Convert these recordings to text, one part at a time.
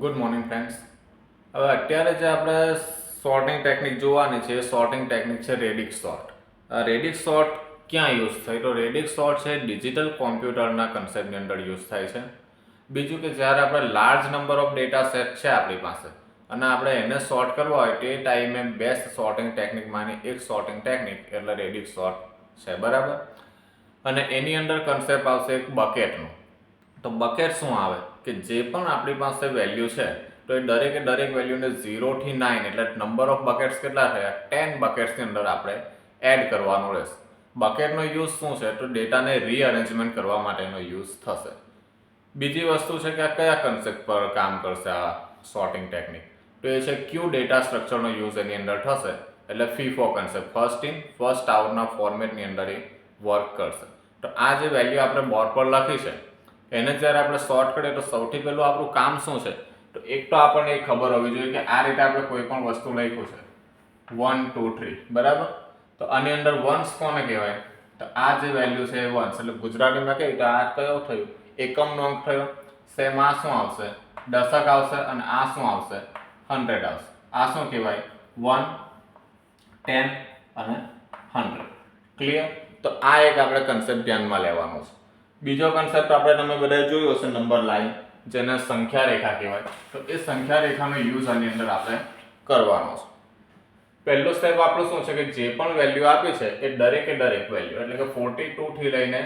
Good morning friends હવે અત્યારે જે આપણે સોર્ટિંગ ટેકનિક જોવાની છે, એ સોર્ટિંગ ટેકનિક છે રેડિક સોર્ટ રેડિક સોર્ટ ક્યાં યુઝ થાય? તો રેડિક સોર્ટ છે ડિજિટલ કોમ્પ્યુટરના કન્સેપ્ટની અંદર યુઝ થાય છે. બીજું કે જ્યારે આપણે large number of data set છે આપણી પાસે, અને આપણે એને સોર્ટ કરવા હોય, તે ટાઈમે બેસ્ટ સોર્ટિંગ ટેકનિકમાંની એક સોર્ટિંગ ટેકનિક એટલે રેડિક સોર્ટ છે, બરાબર? અને એની અંદર કન્સેપ્ટ આવશે એક બકેટનો તો બકેટ શું આવે? કે જે પણ આપણી પાસે વેલ્યુ છે, તો એ દરેકે દરેક વેલ્યુને ઝીરોથી નાઇન એટલે નંબર ઓફ બકેટ્સ કેટલા થયા? ટેન બકેટ્સની અંદર આપણે એડ કરવાનું રહેશે. બકેટનો યુઝ શું છે? તો ડેટાને રીઅરેન્જમેન્ટ કરવા માટેનો યુઝ થશે. બીજી વસ્તુ છે કે આ કયા કન્સેપ્ટ પર કામ કરશે આ સોર્ટિંગ ટેકનિક તો એ છે ક્યુ ડેટા સ્ટ્રક્ચરનો યુઝ એની અંદર થશે, એટલે FIFO concept first in first આઉટના ફોર્મેટની અંદર એ વર્ક કરશે. તો આ જે વેલ્યુ આપણે બોર્ડ પર લખી છે એને જ્યારે આપણે શોર્ટ કરીએ તો સૌથી પહેલું આપણું કામ શું છે? તો એક તો આપણને એ ખબર હોવી જોઈએ કે આ રીતે આપણે કોઈ પણ વસ્તુ લખ્યું છે. વન ટુ થ્રી બરાબર? તો આની અંદર વન્સ કોને કહેવાય? તો આ જે વેલ્યુ છે એ વન્સ એટલે ગુજરાતીમાં કહીએ તો આ કયો થયું? એકમનો અંક થયો. સેમ આ શું આવશે? દશક આવશે અને આ શું આવશે? હંડ્રેડ આવશે. આ શું કહેવાય? વન ટેન અને હંડ્રેડ ક્લિયર તો આ એક આપણે કન્સેપ્ટ ધ્યાનમાં લેવાનો છે. બીજો કન્સેપ્ટ આપણે તમે બધા જોયો હશે નંબર લાઈન જેને સંખ્યા રેખા કહેવાય. તો એ સંખ્યા રેખાનો યુઝ આની અંદર આપણે કરવાનો છે. પહેલો સ્ટેપ આપણું શું છે કે જે પણ વેલ્યુ આપી છે, એ દરેકે દરેક વેલ્યુ એટલે કે ફોર્ટી ટુથી લઈને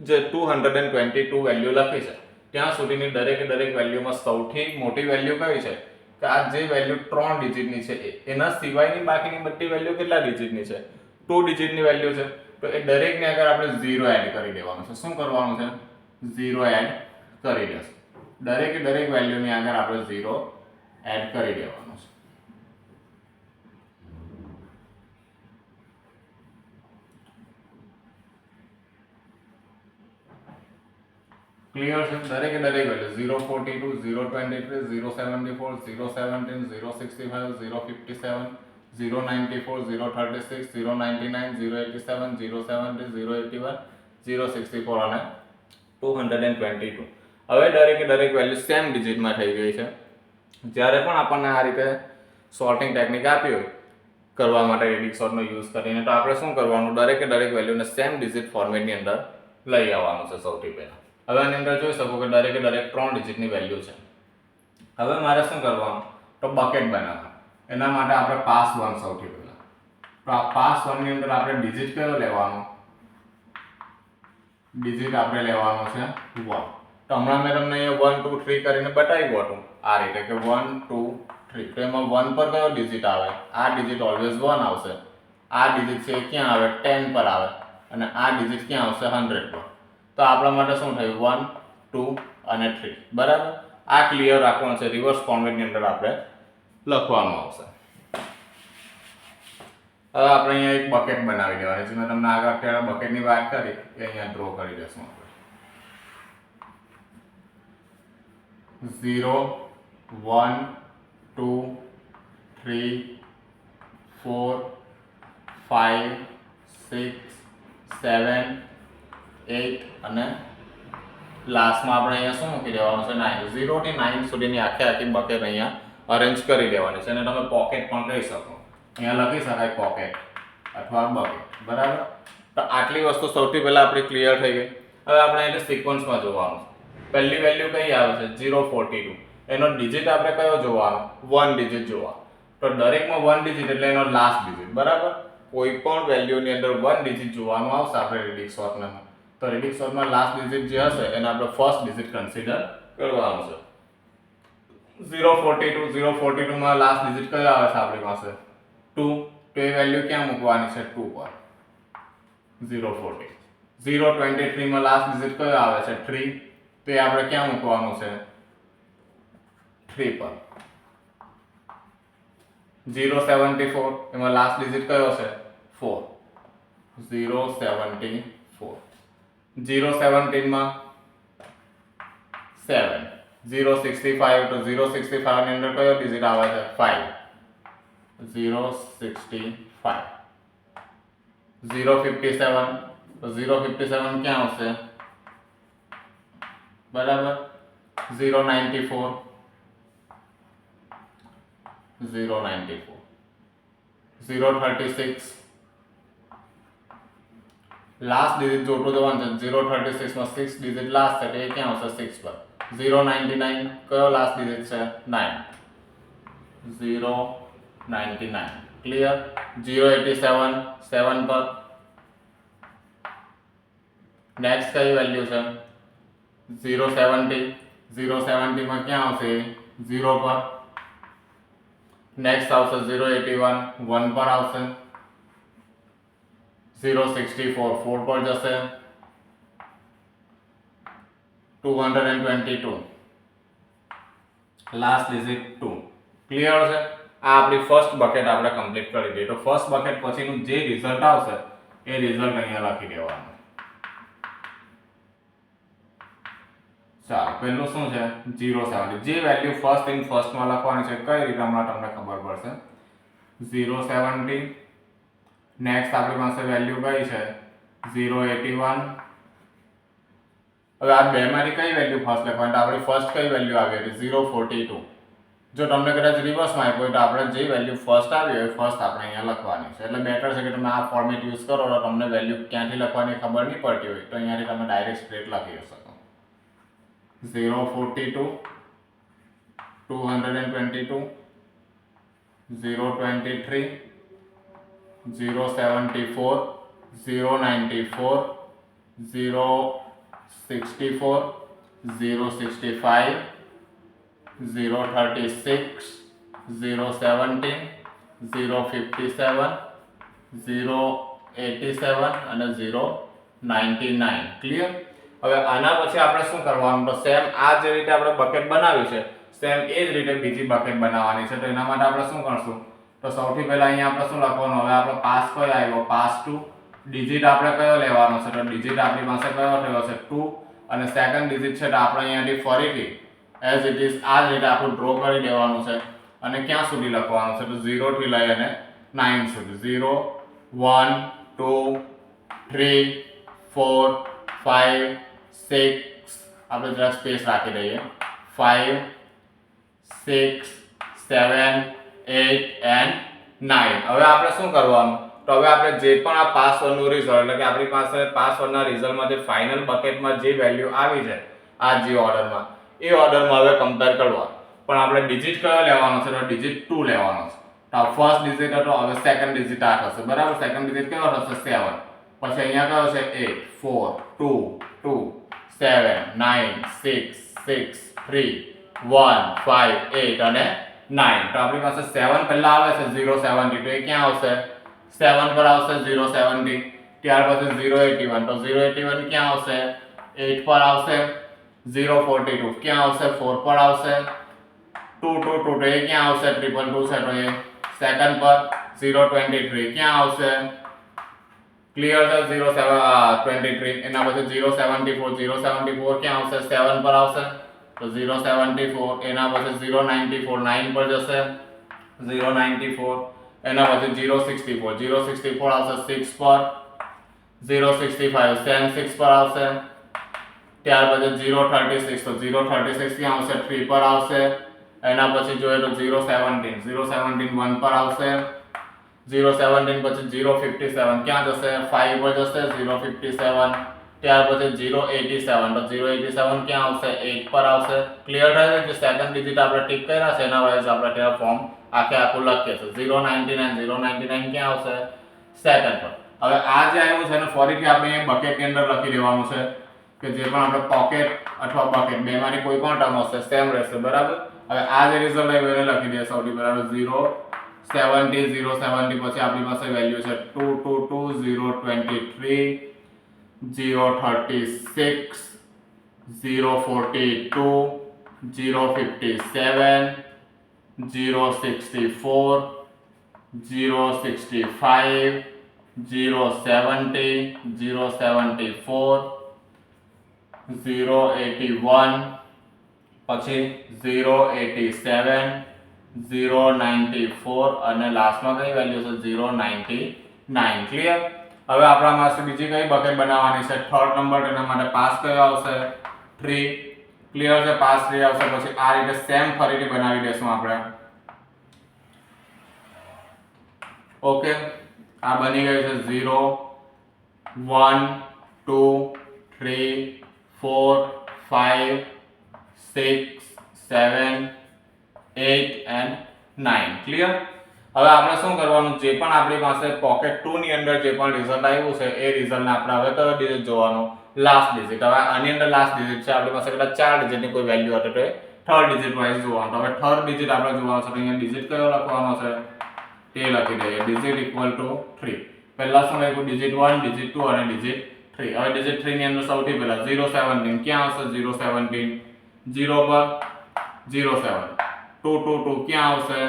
જે two hundred and twenty two value લખી છે, ત્યાં સુધીની દરેકે દરેક વેલ્યુમાં સૌથી મોટી વેલ્યુ કઈ છે? કે આ જે વેલ્યુ ત્રણ ડિજિટની છે એના સિવાયની બાકીની બધી વેલ્યુ કેટલા ડિજિટની છે? ટુ ડિજિટની વેલ્યુ છે. તો એ દરેકને આગળ આપણે ઝીરો એડ કરી દેવાનું છે, શું કરવાનું છે? ઝીરો એડ કરી દેશું. દરેકે દરેક વેલ્યુની આગળ આપણે ઝીરો એડ કરી દેવાનું છે. ક્લિયર છે? દરેકે દરેક value zero forty two zero twenty three zero seventy four zero seventeen zero sixty five zero fifty seven zero ninety four zero thirty six zero ninety nine zero eighty seven zero seventy zero eighty one zero sixty four અને two hundred and twenty two. હવે દરેકે દરેક value same ડિજિટમાં થઈ ગઈ છે. જ્યારે પણ આપણને આ રીતે સોર્ટિંગ ટેકનિક આપી હોય, કરવા માટે રેડિક સોર્ટનો યુઝ કરીને, તો આપણે શું કરવાનું? દરેકે દરેક વેલ્યુને સેમ ડિજિટ ફોર્મેટની અંદર લઈ આવવાનું છે સૌથી પહેલાં. હવે આની અંદર જોઈ શકો કે દરેકે દરેક ત્રણ ડિજિટની વેલ્યુ છે. હવે મારે શું કરવાનું? તો બકેટ બનાવવાનું. એના માટે આપણે પાસ વન સૌથી પહેલાં. તો આ પાસ વનની અંદર આપણે ડિજિટ કયો લેવાનો? ડિજિટ આપણે લેવાનો છે વન તો હમણાં મેં તમને અહીંયા વન ટુ થ્રી કરીને બતાવ્યું હતું આ રીતે કે વન ટુ થ્રી તો એમાં વન પર કયો ડિજિટ આવે? આ ડિજિટ ઓલવેઝ વન આવશે. આ ડિજિટ છે ક્યાં આવે? ટેન પર આવે. અને આ ડિજિટ ક્યાં આવશે? હંડ્રેડ પર. તો આપણા માટે શું થયું? વન ટુ અને થ્રી બરાબર? આ ક્લિયર રાખવાનું છે. રિવર્સ ફોર્મેટની અંદર આપણે લખવાનું આવશે. હવે આપણે અહીંયા એક બકેટ બનાવી દેવાની છે. મેં તમને આગળ અત્યારે બકેટની વાત કરી. એ અહીંયા ડ્રો કરી દઈશું આપણે. Zero one two three four five six seven eight અને લાસ્ટમાં આપણે અહીંયા શું મૂકી દેવાનું છે? નાઇન ઝીરોથી નાઇન સુધીની આખી આખી બકેટ અહીંયા અરેન્જ કરી દેવાની છે અને તમે પોકેટ પણ કહી શકો. અહીંયા લખી શકાય પોકેટ અથવા બકેટ બરાબર? તો આટલી વસ્તુ સૌથી પહેલાં આપણી ક્લિયર થઈ ગઈ. હવે આપણે એને સિક્વન્સમાં જોવાનું છે. પહેલી વેલ્યુ કઈ આવે છે? ઝીરો ફોર્ટી ટુ એનો ડિજિટ આપણે કયો જોવાનો? વન ડિજિટ જોવાનો. તો દરેકમાં વન ડિજિટ એટલે એનો લાસ્ટ ડિજિટ બરાબર? કોઈ પણ વેલ્યુની અંદર વન ડિજિટ જોવાનું આવશે આપણે રીડિંગ શોર્ટમાં તો રીડિંગ શોર્ટમાં લાસ્ટ ડિજિટ જે હશે, એને આપણે ફર્સ્ટ ડિજિટ કન્સિડર કરવાનું છે. Zero forty two zero forty ટુમાં last digit કયો આવે છે આપણી પાસે? ટુ તો એ વેલ્યુ ક્યાં મૂકવાની છે? ટુ પર. ઝીરો ફોર્ટી ઝીરો ટ્વેન્ટી થ્રીમાં લાસ્ટ ડિજિટ કયો આવે છે? થ્રી તો એ આપણે ક્યાં મૂકવાનું છે? થ્રી પર. ઝીરો સેવન્ટી ફોર એમાં લાસ્ટ ડિજિટ કયો છે? Four zero seventy four zero સેવન્ટીનમાં seven zero sixty five તો ઝીરો સિક્સટી ફાઇવની અંદર કયો ડિજિટ આવે છે? Five zero sixty five zero fifty seven. તો ઝીરો ફિફ્ટી સેવન ક્યાં આવશે? બરાબર? Zero ninety four. Zero ninety four. Zero thirty six. Last digit જોતું જવાનું છે. ઝીરો થર્ટી સિક્સમાં સિક્સ ડિજિટ લાસ્ટ છે. એ ક્યાં આવશે? સિક્સ પર. ઝીરો નાઇન્ટી નાઇન કયો લાસ્ટ ડિજિટ છે nine zero ninety nine clear zero eighty seven seven પર નેક્સ્ટ કઈ વેલ્યુ છે ઝીરો સેવન્ટી ઝીરો સેવન્ટીમાં ક્યાં આવશે ઝીરો પર નેક્સ્ટ આવશે ઝીરો એટી વન વન પર આવશે ઝીરો સિક્સટી ફોર ફોર પર જશે two hundred and twenty two last digit two clear છે? આ આપણી ફર્સ્ટ બકેટ આપણે કમ્પ્લીટ કરી દઈએ. તો ફર્સ્ટ બકેટ પછીનું જે રિઝલ્ટ આવશે, એ રિઝલ્ટ અહીંયા લખી દેવાનું. ચાલો પહેલું શું છે? ઝીરો સેવન્ટી જે વેલ્યુ ફર્સ્ટ ઇન ફર્સ્ટમાં લખવાની છે, કઈ રીતે હમણાં તમને ખબર પડશે? ઝીરો સેવન્ટી નેક્સ્ટ આપણી પાસે વેલ્યુ કઈ છે? ઝીરો એટી વન હવે આ બેમાંથી કઈ વેલ્યુ ફર્સ્ટ લખવાની તો આપણી ફર્સ્ટ કઈ વેલ્યુ આવી હતી? ઝીરો ફોર્ટી ટુ જો તમને કદાચ રિવર્સમાં આપ્યું હોય તો આપણે જે વેલ્યુ ફર્સ્ટ આવી હોય ફર્સ્ટ આપણે અહીંયા લખવાની છે. એટલે બેટર છે કે તમે આ ફોર્મેટ યુઝ કરો તો તમને વેલ્યુ ક્યાંથી લખવાની ખબર નહીં પડતી હોય તો અહીંયાથી તમે ડાયરેક્ટ સ્ટ્રેટ લખી શકો. Zero forty two two hundred and twenty two zero twenty three zero seventy four zero ninety four zero sixty four zero sixty five zero thirty six zero seventeen zero fifty seven zero eighty seven અને zero ninety nine clear હવે આના પછી આપણે શું કરવાનું તો same આ જે રીતે આપણે બકેટ બનાવ્યું છે. સેમ એ જ રીતે બીજી બકેટ બનાવવાની છે. તો એના માટે આપણે શું કરશું? તો સૌથી પહેલાં અહીંયા આપણે શું લખવાનું? હવે આપણો પાસ કયો આવ્યો? પાસ ટુ ડિજિટ આપણે કયો લેવાનો છે? તો ડિજિટ આપણી પાસે કયો થયો છે? ટુ અને સેકન્ડ ડિજિટ છે તો આપણે અહીંયાથી ફરીથી એઝ ઇટ ઇઝ આ જ રીતે આપણું ડ્રો કરી દેવાનું છે. અને ક્યાં સુધી લખવાનું છે? તો ઝીરોથી લઈ અને નાઇન સુધી. Zero one two three four five six આપણે જરા સ્પેસ રાખી દઈએ. Five six seven eight and nine હવે આપણે શું કરવાનું? તો હવે આપણે જે પણ આ પાસ વનનું રિઝલ્ટ એટલે કે આપણી પાસે પાસ વનના રિઝલ્ટમાં જે ફાઇનલ બકેટમાં જે વેલ્યુ આવી છે, આ જે ઓર્ડરમાં એ ઓર્ડરમાં હવે કમ્પેર કરવા. પણ આપણે ડિજિટ કયો લેવાનો છે? તો ડિજિટ ટુ લેવાનો છે. તો ફર્સ્ટ ડિજિટ હતો, હવે સેકન્ડ ડિજિટ આ થશે. બરાબર? સેકન્ડ ડિજિટ કયો થશે? સેવન પછી અહીંયા કયો છે? Eight four two two seven nine six six three one five eight અને નાઇન તો આપણી પાસે સેવન પહેલાં આવે છે ઝીરો સેવન્ટી ટુ એ ક્યાં આવશે? સેવન પર આવશે ઝીરો સેવન્ટી ત્યાર પછી ઝીરો એટી વન તો ઝીરો એટી વન ક્યાં આવશે? એટ પર આવશે ઝીરો ફોર્ટી ટુ ક્યાં આવશે? ફોર પર આવશે ટુ ટુ ટુ તો એ ક્યાં આવશે? ટ્રિપલ ટુ છે તો એ સેકન્ડ પર ઝીરો ટ્વેન્ટી થ્રી ક્યાં આવશે? ક્લિયર છે? ઝીરો સેવન ટ્વેન્ટી થ્રી એના પછી zero seventy four zero seventy four ક્યાં આવશે? સેવન પર આવશે. તો ઝીરો સેવન્ટી ફોર એના પછી ઝીરો નાઇન્ટી ફોર નાઇન પર જશે. ઝીરો નાઇન્ટી ફોર એના પછી zero sixty four zero sixty four આવશે સિક્સ પર zero sixty five same six પર આવશે ત્યાર પછી ઝીરો થર્ટી સિક્સ તો ઝીરો થર્ટી સિક્સ ક્યાં આવશે થ્રી પર આવશે એના પછી જોઈએ તો zero seventeen zero seventeen one પર આવશે ઝીરો સેવન્ટીન પછી ઝીરો ફિફ્ટી સેવન ક્યાં જશે ફાઇવ પર જશે ઝીરો ફિફ્ટી સેવન ત્યાર પછી ઝીરો એટી સેવન તો ઝીરો એટી સેવન ક્યાં આવશે એટ પર આવશે ક્લિયર થાય છે કે સેકન્ડ ડિજિટ આપણે ટીક કર્યા છે એના વાઇઝ આપણે ત્યાં ફોર્મ આખે આખું લખીએ છીએ zero ninety nine zero ninety nine ક્યાં આવશે? સેકન્ડ પર હવે આ જે આવ્યું છે, એને ફરીથી આપણે બકેટની અંદર લખી દેવાનું છે કે જે પણ આપણે પોકેટ અથવા બકેટ બેમાંથી કોઈ પણ ટર્મ હશે સેમ રહેશે, બરાબર? હવે આ જે રિઝલ્ટ આવ્યું એને લખી દઈએ સૌથી બરાબર ઝીરો સેવન્ટી ઝીરો સેવન્ટી પછી આપણી પાસે વેલ્યુ છે two two two zero twenty three zero thirty six zero forty two zero fifty seven zero sixty four zero sixty five zero seventy zero seventy four zero eighty one પછી zero eighty seven zero ninety four અને લાસ્ટમાં કઈ value છે? Zero ninety nine clear હવે આપણા પાસે બીજી કઈ બકેટ બનાવવાની છે? થર્ડ નંબર એના માટે પાસ કયો આવશે? થ્રી ક્લિયર છે? પાસ થ્રી આવશે. પછી આ રીતે સેમ ફરીથી બનાવી દઈશું આપણે. ઓકે આ બની ગયું છે zero one two three four five six seven eight and nine clear હવે આપણે શું કરવાનું? જે પણ આપણી પાસે પોકેટ ટુ ની અંદર જે પણ રિઝલ્ટ આવ્યું છે, એ રિઝલ્ટને આપણે હવે કયો ડિજિટ જોવાનો? લાસ્ટ ડિજિટ હવે આની અંદર લાસ્ટ ડિજિટ છે આપણી પાસે કદાચ ચાર ડિજિટની કોઈ વેલ્યુ હતી તો એ થર્ડ ડિજિટ વાઇઝ જોવાનું તો હવે થર્ડ ડિજિટ આપણે જોવાનું છે તો અહીંયા ડિજિટ કયો લખવાનો છે તે લખી દઈએ ડિજિટ ઇક્વલ ટુ થ્રી પહેલા શું લખ્યું ડિજિટ વન ડિજિટ ટુ અને ડિજિટ થ્રી હવે ડિજિટ થ્રી ની અંદર સૌથી પહેલા ઝીરો સેવન્ટીન ક્યાં આવશે ઝીરો સેવન્ટીન ઝીરો પર zero seven two two two ક્યાં આવશે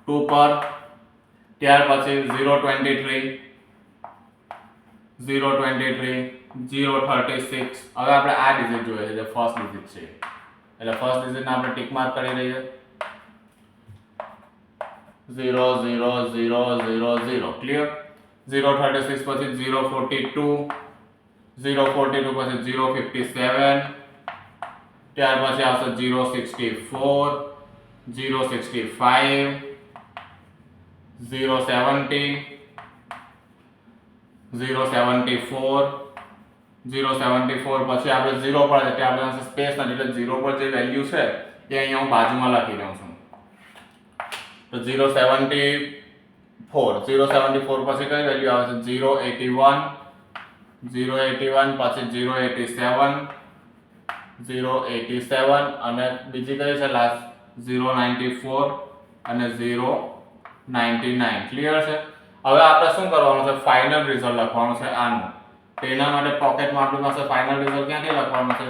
ટુ પર ત્યાર પછી zero twenty three zero twenty three zero thirty six હવે આપણે આ ડિજિટ જોઈએ છે જે ફર્સ્ટ ડિજિટ છે એટલે ફર્સ્ટ ડિજિટને આપણે ટીક માર્ક કરી દઈએ zero zero zero zero zero clear zero thirty six પછી zero forty two zero forty two પછી ઝીરો ફિફ્ટી સેવન ત્યાર પછી આવશે zero sixty four zero sixty five zero seventy zero seventy four zero seventy four પછી આપણે zero પર ત્યાં આપણે સ્પેસ નથી, એટલે ઝીરો પર જે વેલ્યુ છે, એ અહીંયા હું બાજુમાં લખી દઉં છું. તો zero seventy four zero seventy four પછી કઈ વેલ્યુ આવે છે? Zero eighty one zero eighty one પછી zero eighty seven zero eighty seven અને બીજી કઈ છે લાસ્ટ ઝીરો નાઇન્ટી ફોર અને ઝીરો નાઇન્ટી નાઇન ક્લિયર છે? હવે આપણે શું કરવાનું છે? ફાઇનલ રિઝલ્ટ લખવાનું છે આનું. તેના માટે પોકેટમાં આપણી પાસે ફાઇનલ રિઝલ્ટ ક્યાંથી લખવાનું છે?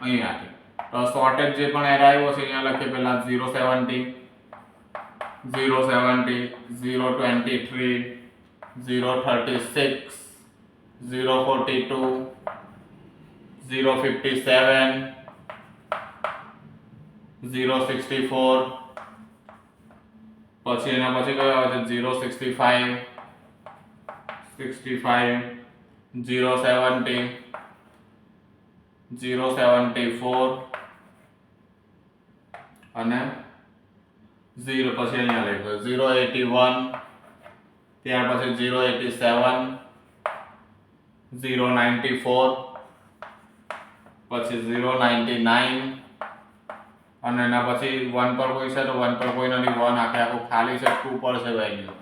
અહીંયાથી. તો શોર્ટેજ જે પણ એર આવ્યો છે, અહીંયા લખીએ પહેલાં zero seventy zero seventy zero twenty three zero thirty six zero forty two zero fifty seven zero sixty four પછી એના પછી કયો આવે છે? Zero sixty five sixty five zero seventy zero seventy four અને ઝીરો પછી અહીંયા લખ્યો ઝીરો એટી વન ત્યાર પછી zero eighty seven zero ninety four પછી ઝીરો નાઇન્ટી નાઇન અને એના પછી વન પર કોઈ છે તો વન પર કોઈ નથી. વન આખે આખું ખાલી છે ટુ પર છે વેલ્યુ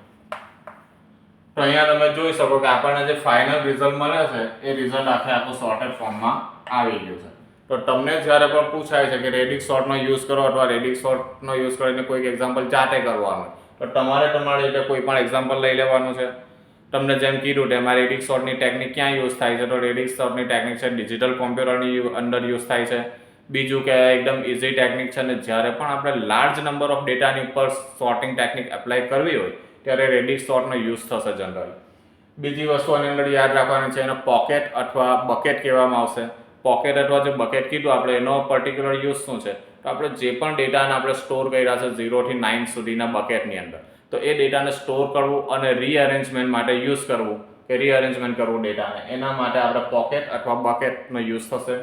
તો અહીંયા તમે જોઈ શકો કે આપણને જે ફાઇનલ રિઝલ્ટ મળે છે, એ રિઝલ્ટ આખે આખું શોર્ટેડ ફોર્મમાં આવી ગયું છે. તો તમને જ્યારે પણ પૂછાય છે કે રેડિક શોર્ટનો યુઝ કરો અથવા રેડિક શોર્ટનો યુઝ કરીને કોઈક એક્ઝામ્પલ જાતે કરવાનું તો તમારે તમારી રીતે કોઈ પણ એક્ઝામ્પલ લઈ લેવાનું છે. તમને જેમ કીધું તેમાં રેડિક શોર્ટની ટેકનિક ક્યાં યુઝ થાય છે, તો રેડિક શોર્ટની ટેકનિક છે ડિજિટલ કોમ્પ્યુટરની અંદર યુઝ થાય છે. બીજું કે એકદમ ઇઝી ટેકનિક છે અને જ્યારે પણ આપણે લાર્જ નંબર ઓફ ડેટાની ઉપર શોર્ટિંગ ટેકનિક એપ્લાય કરવી હોય ત્યારે રેડિક શોર્ટનો યુઝ થશે જનરલ બીજી વસ્તુ આની અંદર યાદ રાખવાની છે, એને પોકેટ અથવા બકેટ કહેવામાં આવશે. પોકેટ અથવા જે બકેટ કીધું આપણે, એનો પર્ટિક્યુલર યુઝ શું છે? તો આપણે જે પણ ડેટાને આપણે સ્ટોર કર્યા છે ઝીરોથી નાઇન સુધીના બકેટની અંદર. તો એ ડેટાને સ્ટોર કરવું અને રીઅરેન્જમેન્ટ માટે યુઝ કરવું, કે રીઅરેન્જમેન્ટ કરવું ડેટાને એના માટે આપણે પોકેટ અથવા બકેટનો યુઝ થશે.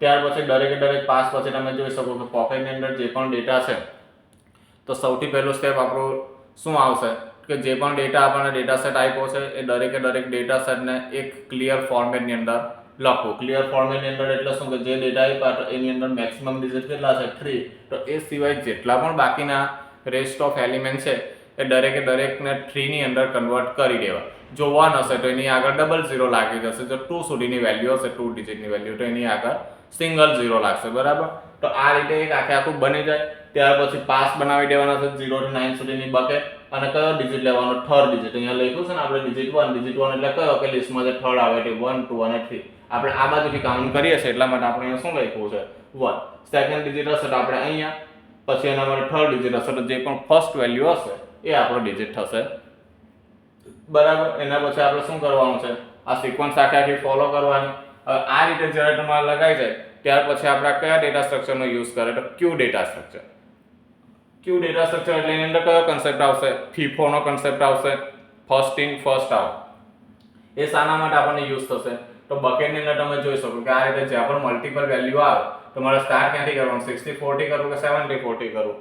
ત્યાર પછી દરેકે દરેક પાસ પછી તમે જોઈ શકો કે પોકેટની અંદર જે પણ ડેટા છે, તો સૌથી પહેલું સ્ટેપ આપણું શું આવશે? કે જે પણ ડેટા આપણને ડેટા સેટ આપ્યો છે, એ દરેકે દરેક ડેટા સેટને એક ક્લિયર ફોર્મેટની અંદર લખો ક્લિયર ફોર્મેટની અંદર એટલે શું કે જે ડેટા આપ્યા એની અંદર મેક્સિમમ ડિજિટ કેટલા છે? થ્રી તો એ સિવાય જેટલા પણ બાકીના રેસ્ટ ઓફ એલિમેન્ટ છે, એ દરેકે દરેકને થ્રીની અંદર કન્વર્ટ કરી દેવા. જો વન હશે તો એની આગળ ડબલ ઝીરો લાગી જશે. જો ટુ સુધીની વેલ્યુ હશે ટુ ડિજિટની વેલ્યુ તો એની આગળ સિંગલ ઝીરો લાગશે. બરાબર? તો આ રીતે એક આખે આખું બની જાય. ત્યાર પછી પાસ બનાવી દેવાના છે ઝીરો ટુ નાઇન સુધીની બકેટ અને કયો ડિજિટ લેવાનો? થર્ડ ડિજિટ અહીંયા લખ્યું છે ને આપણે ડિજિટ વન ડિજિટ વન એટલે કયો? કે લિસ્ટમાં જે થર્ડ આવે તે વન ટુ અને થ્રી આપણે આ બાજુથી કાઉન્ટ કરીએ છીએ, એટલા માટે આપણે અહીંયા શું લખ્યું છે? વન સેકન્ડ ડિજિટ હશે તો આપણે અહીંયા, પછી એના માટે થર્ડ ડિજિટ હશે તો જે પણ ફર્સ્ટ વેલ્યુ હશે, એ આપણો ડિજિટ થશે. બરાબર? એના પછી આપણે શું કરવાનું છે? આ સિક્વન્સ આખે આખી ફોલો કરવાની. હવે આ રીતે જ્યારે તમારે લગાઈ જાય, ત્યાર પછી આપણે કયા ડેટા સ્ટ્રક્ચરનો યુઝ કરે? તો queue data structure queue data structure એટલે એની અંદર કયો કન્સેપ્ટ આવશે? ફીફોનો કન્સેપ્ટ આવશે. ફર્સ્ટ ઇન ફર્સ્ટ આઉટ એ શાના માટે આપણને યુઝ થશે. તો બકેટની અંદર તમે જોઈ શકો કે આ રીતે જ્યાં પણ મલ્ટિપલ વેલ્યુ આવે, તો મારે સ્ટાર્ટ ક્યાંથી કરવાનું? સિક્સટી ફોર્ટી કરવું કે સેવન્ટી ફોર્ટી કરવું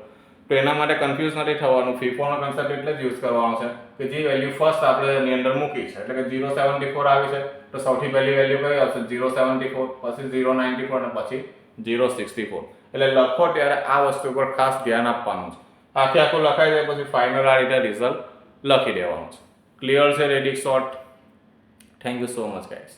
તો એના માટે કન્ફ્યુઝ નથી થવાનું. ફીફોનો કન્સેપ્ટ એટલે જ યુઝ કરવાનો છે કે જે વેલ્યુ ફર્સ્ટ આપણે એની અંદર મૂકી છે. એટલે કે ઝીરો સેવન્ટી ફોર આવી છે. તો સૌથી પહેલી વેલ્યુ કઈ આવશે? ઝીરો સેવન્ટી ફોર પછી ઝીરો નાઇન્ટી ફોર અને પછી ઝીરો સિક્સટી ફોર એટલે લખો ત્યારે આ વસ્તુ પર ખાસ ધ્યાન આપવાનું છે. આખે આખું લખાઈ જાય પછી ફાઇનલ આ રીતે રિઝલ્ટ લખી દેવાનું છે. ક્લિયર છે ready sort thank you so much guys